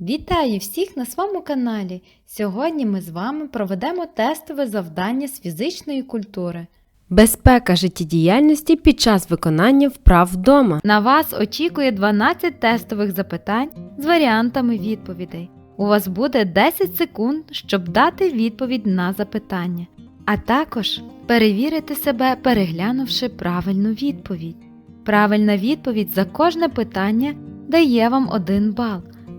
Вітаю всіх на своєму каналі! Сьогодні ми з вами проведемо тестове завдання з фізичної культури. Безпека життєдіяльності під час виконання вправ вдома. На вас очікує 12 тестових запитань з варіантами відповідей. У вас буде 10 секунд, щоб дати відповідь на запитання, а також перевірити себе, переглянувши правильну відповідь. Правильна відповідь за кожне питання дає вам 1 бал.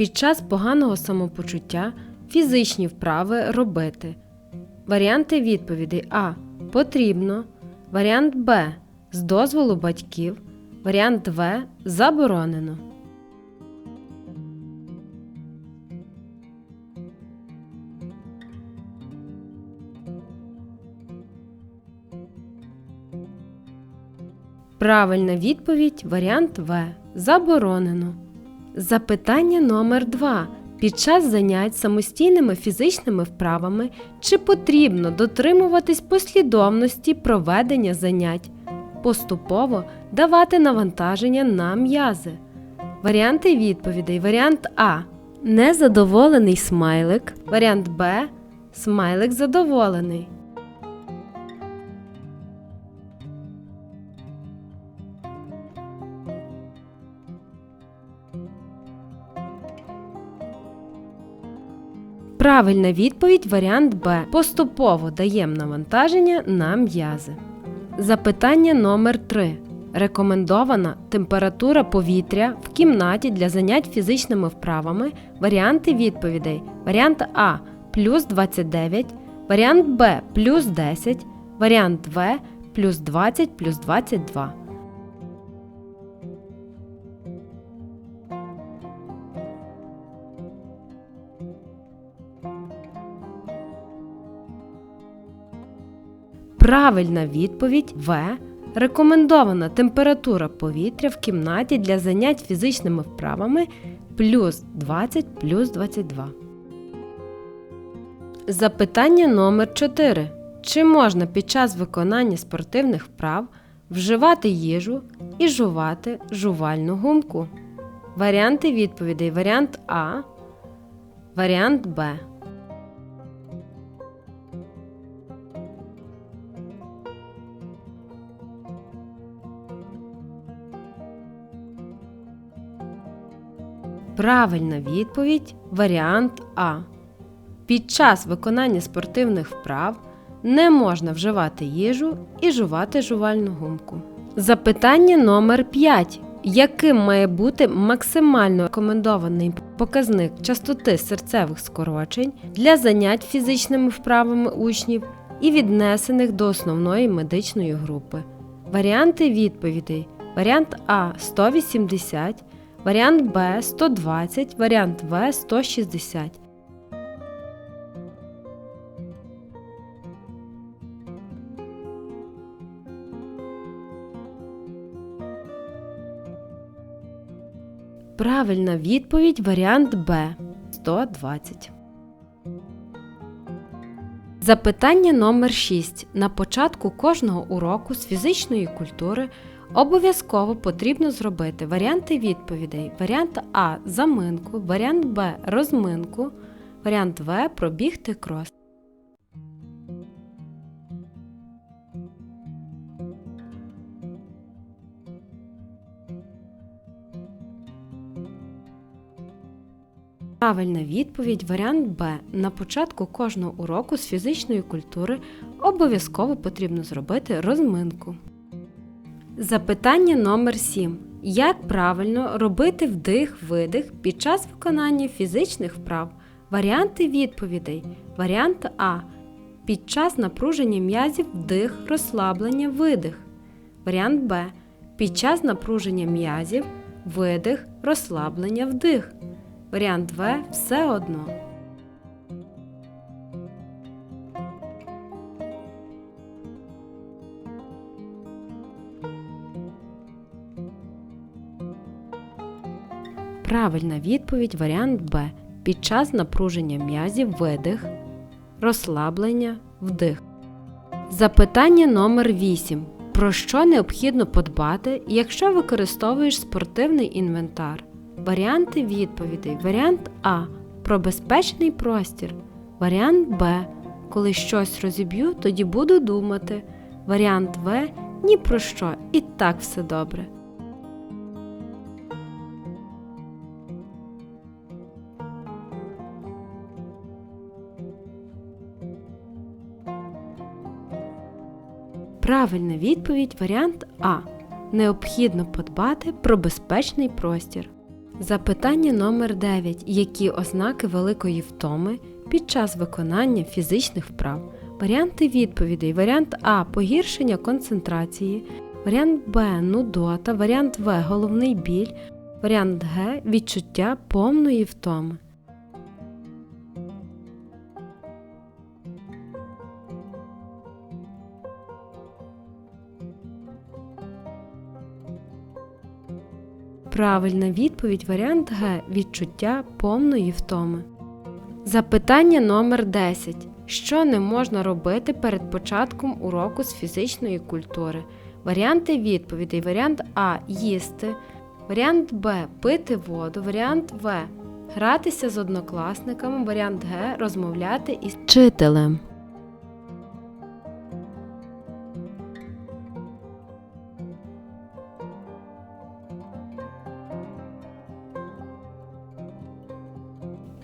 Під час поганого самопочуття фізичні вправи робити. Варіанти відповідей А. Потрібно. Варіант Б. З дозволу батьків. Варіант В. Заборонено. Правильна відповідь варіант В. Заборонено. Запитання номер 2 Під час занять самостійними фізичними вправами чи потрібно дотримуватись послідовності проведення занять, поступово давати навантаження на м'язи. Варіанти відповідей. Варіант А. Незадоволений смайлик. Варіант Б. Смайлик задоволений. Правильна відповідь варіант Б. Поступово даємо навантаження на м'язи. Запитання номер 3 Рекомендована температура повітря в кімнаті для занять фізичними вправами. Варіанти відповідей. Варіант А плюс 29, варіант Б плюс 10, варіант В плюс 20 плюс 22. Правильна відповідь В. Рекомендована температура повітря в кімнаті для занять фізичними вправами плюс 20 плюс 22. Запитання номер 4. Чи можна під час виконання спортивних вправ вживати їжу і жувати жувальну гумку? Варіанти відповідей. Варіант А. Варіант Б. Правильна відповідь варіант А. Під час виконання спортивних вправ не можна вживати їжу і жувати жувальну гумку. Запитання номер 5. Яким має бути максимально рекомендований показник частоти серцевих скорочень для занять фізичними вправами учнів і віднесених до основної медичної групи? Варіанти відповідей. Варіант А 180, варіант Б 120, варіант В 160. Правильна відповідь варіант Б 120. Запитання номер 6. На початку кожного уроку з фізичної культури обов'язково потрібно зробити варіанти відповідей. Варіант А заминку, варіант Б розминку, варіант В пробігти крос. Правильна відповідь варіант Б. На початку кожного уроку з фізичної культури обов'язково потрібно зробити розминку. Запитання номер 7. Як правильно робити вдих-видих під час виконання фізичних вправ? Варіанти відповідей. Варіант А. Під час напруження м'язів вдих, розслаблення, видих. Варіант Б. Під час напруження м'язів видих, розслаблення, вдих. Варіант В все одно. Правильна відповідь варіант Б. Під час напруження м'язів видих, розслаблення вдих. Запитання номер 8. Про що необхідно подбати, якщо використовуєш спортивний інвентар? Варіанти відповідей. Варіант А. Про безпечний простір. Варіант Б. Коли щось розіб'ю, тоді буду думати. Варіант В. Ні про що. І так все добре. Правильна відповідь варіант А. Необхідно подбати про безпечний простір. Запитання номер 9. Які ознаки великої втоми під час виконання фізичних вправ? Варіанти відповідей. Варіант А. Погіршення концентрації. Варіант Б. Нудота. Варіант В. Головний біль. Варіант Г. Відчуття повної втоми. Правильна відповідь варіант Г. Відчуття повної втоми. Запитання номер 10. Що не можна робити перед початком уроку з фізичної культури? Варіанти відповідей. Варіант А. Їсти. Варіант Б. Пити воду. Варіант В. Гратися з однокласниками. Варіант Г. Розмовляти із вчителем.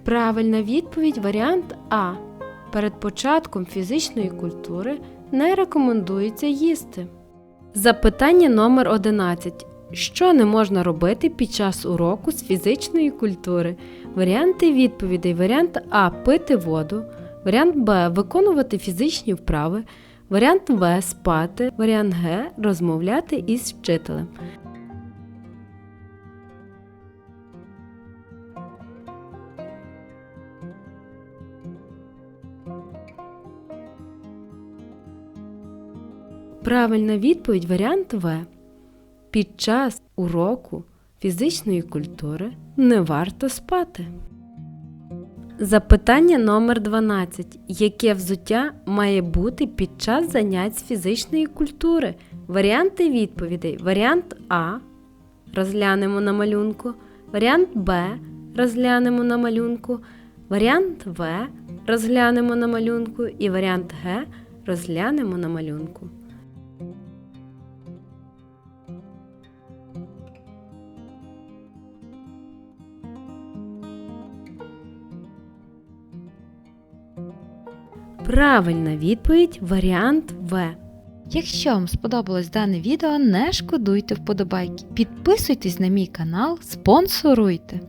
Правильна відповідь варіант А. Перед початком фізичної культури не рекомендується їсти. Запитання номер 11. Що не можна робити під час уроку з фізичної культури? Варіанти відповідей. Варіант А. Пити воду. Варіант Б. Виконувати фізичні вправи. Варіант В. Спати. Варіант Г. Розмовляти із вчителем. Правильна відповідь варіант В. Під час уроку фізичної культури не варто спати. Запитання номер 12. Яке взуття має бути під час занять з фізичної культури? Варіанти відповідей. Варіант А. Розглянемо на малюнку. Варіант Б. Розглянемо на малюнку. Варіант В. Розглянемо на малюнку. І варіант Г. Розглянемо на малюнку. Правильна відповідь варіант В. Якщо вам сподобалось дане відео, не шкодуйте вподобайки. Підписуйтесь на мій канал, спонсоруйте.